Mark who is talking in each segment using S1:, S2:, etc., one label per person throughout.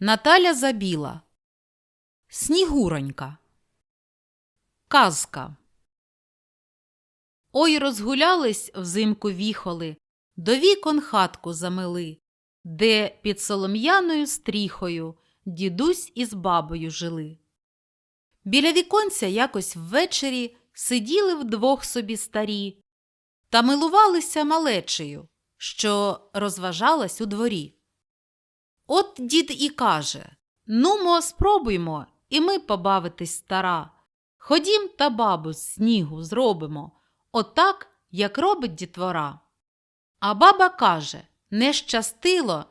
S1: Наталя Забіла. Снігуронька. Казка. Ой розгулялись взимку віхоли, до вікон хатку замили, де під солом'яною стріхою дідусь із бабою жили. Біля віконця якось ввечері сиділи вдвох собі старі та милувалися малечею, що розважалась у дворі. От дід і каже Нумо, спробуймо, і ми побавитись стара. Ходім та бабу з снігу зробимо, отак, як робить дітвора. А баба каже Не щастило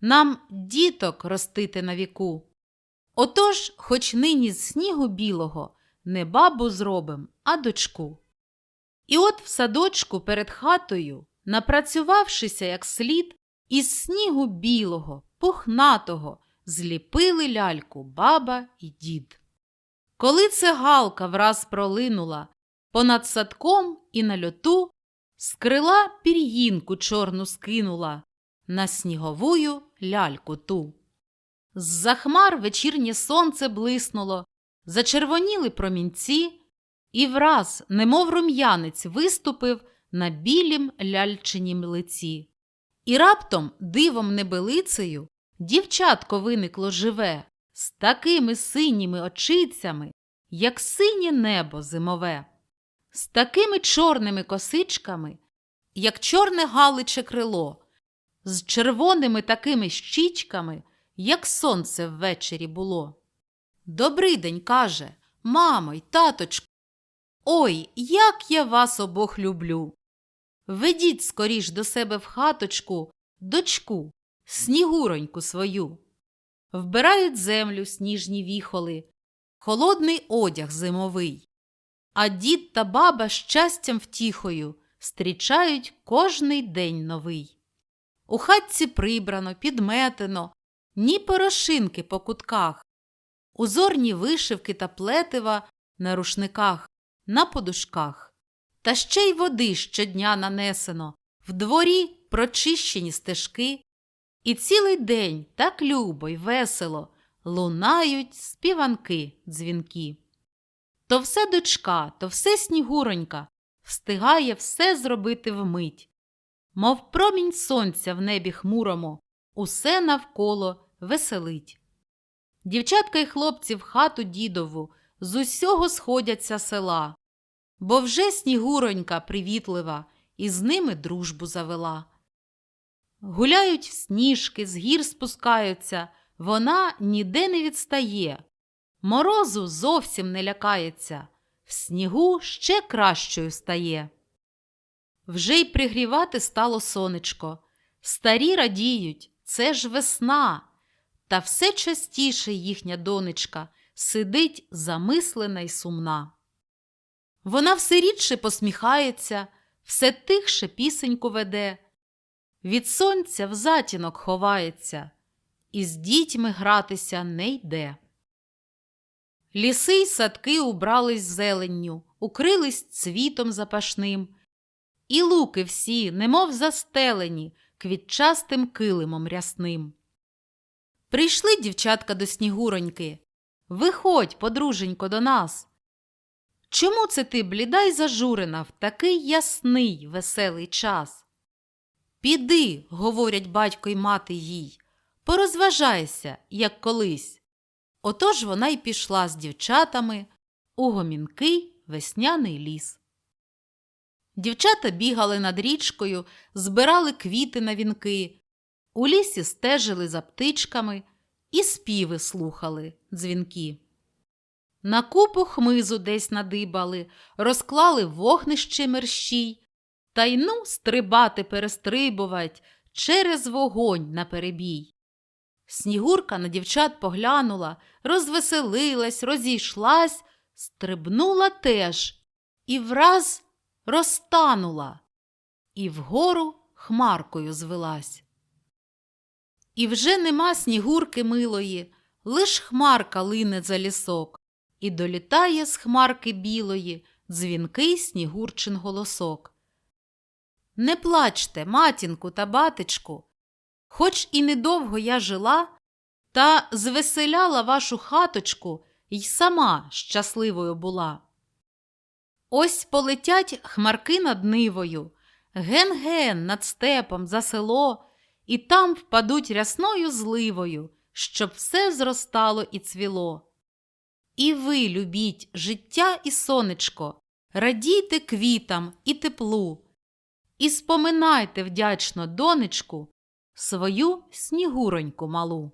S1: нам діток ростити на віку. Отож, хоч нині з снігу білого не бабу зробим, а дочку. І от в садочку перед хатою, напрацювавшися як слід, із снігу білого, пухнатого, зліпили ляльку баба і дід. Коли цигалка враз пролинула понад садком і на льоту, з крила пір'їнку чорну скинула на сніговую ляльку ту. З-за хмар вечірнє сонце блиснуло, зачервоніли промінці, і враз, немов рум'янець, виступив на білім ляльчинім лиці. І раптом дивом небелицею дівчатко виникло живе, з такими синіми очицями, як синє небо зимове, з такими чорними косичками, як чорне галиче крило, з червоними такими щічками, як сонце ввечері було. Добрий день, каже, мамо й таточку. Ой, як я вас обох люблю. Ведіть скоріш до себе в хаточку дочку, снігуроньку свою. Вбирають землю сніжні віхоли, холодний одяг зимовий. А дід та баба щастям втіхою стрічають кожний день новий. У хатці прибрано, підметено, ні порошинки по кутках, узорні вишивки та плетива на рушниках, на подушках. Та ще й води щодня нанесено, в дворі прочищені стежки, і цілий день так любо й весело лунають співанки дзвінки. То все дочка, то все снігуронька встигає все зробити вмить. Мов промінь сонця в небі хмурому, усе навколо веселить. Дівчатка й хлопці в хату дідову з усього сходяться села, бо вже снігуронька привітлива і з ними дружбу завела. Гуляють в сніжки, з гір спускаються, вона ніде не відстає. Морозу зовсім не лякається, в снігу ще кращою стає. Вже й пригрівати стало сонечко. Старі радіють, це ж весна. Та все частіше їхня донечка сидить замислена й сумна. Вона все рідше посміхається, все тихше пісеньку веде, від сонця в затінок ховається, і з дітьми гратися не йде. Ліси й садки убрались зеленню, укрились цвітом запашним, і луки всі, немов застелені, квітчастим килимом рясним. Прийшли дівчатка до снігуроньки. Виходь, подруженько, до нас. Чому це ти, бліда й зажурена, в такий ясний, веселий час? Піди, говорять батько й мати їй, порозважайся, як колись. Отож вона й пішла з дівчатами у гомінкий весняний ліс. Дівчата бігали над річкою, збирали квіти на вінки, у лісі стежили за птичками і співи слухали дзвінки. На купу хмизу десь надибали, розклали вогнище мерщій, та й ну стрибати перестрибувать через вогонь на перебій. Снігурка на дівчат поглянула, розвеселилась, розійшлась, стрибнула теж і враз розтанула, і вгору хмаркою звелась. І вже нема снігурки милої, лиш хмарка лине за лісок, і долітає з хмарки білої дзвінкий снігурчин голосок. Не плачте, матінку та батечку, хоч і недовго я жила, та звеселяла вашу хаточку й сама щасливою була. Ось полетять хмарки над нивою, ген-ген над степом за село, і там впадуть рясною зливою, щоб все зростало і цвіло. І ви любіть життя і сонечко, радійте квітам і теплу, і споминайте вдячно донечку свою снігуроньку малу.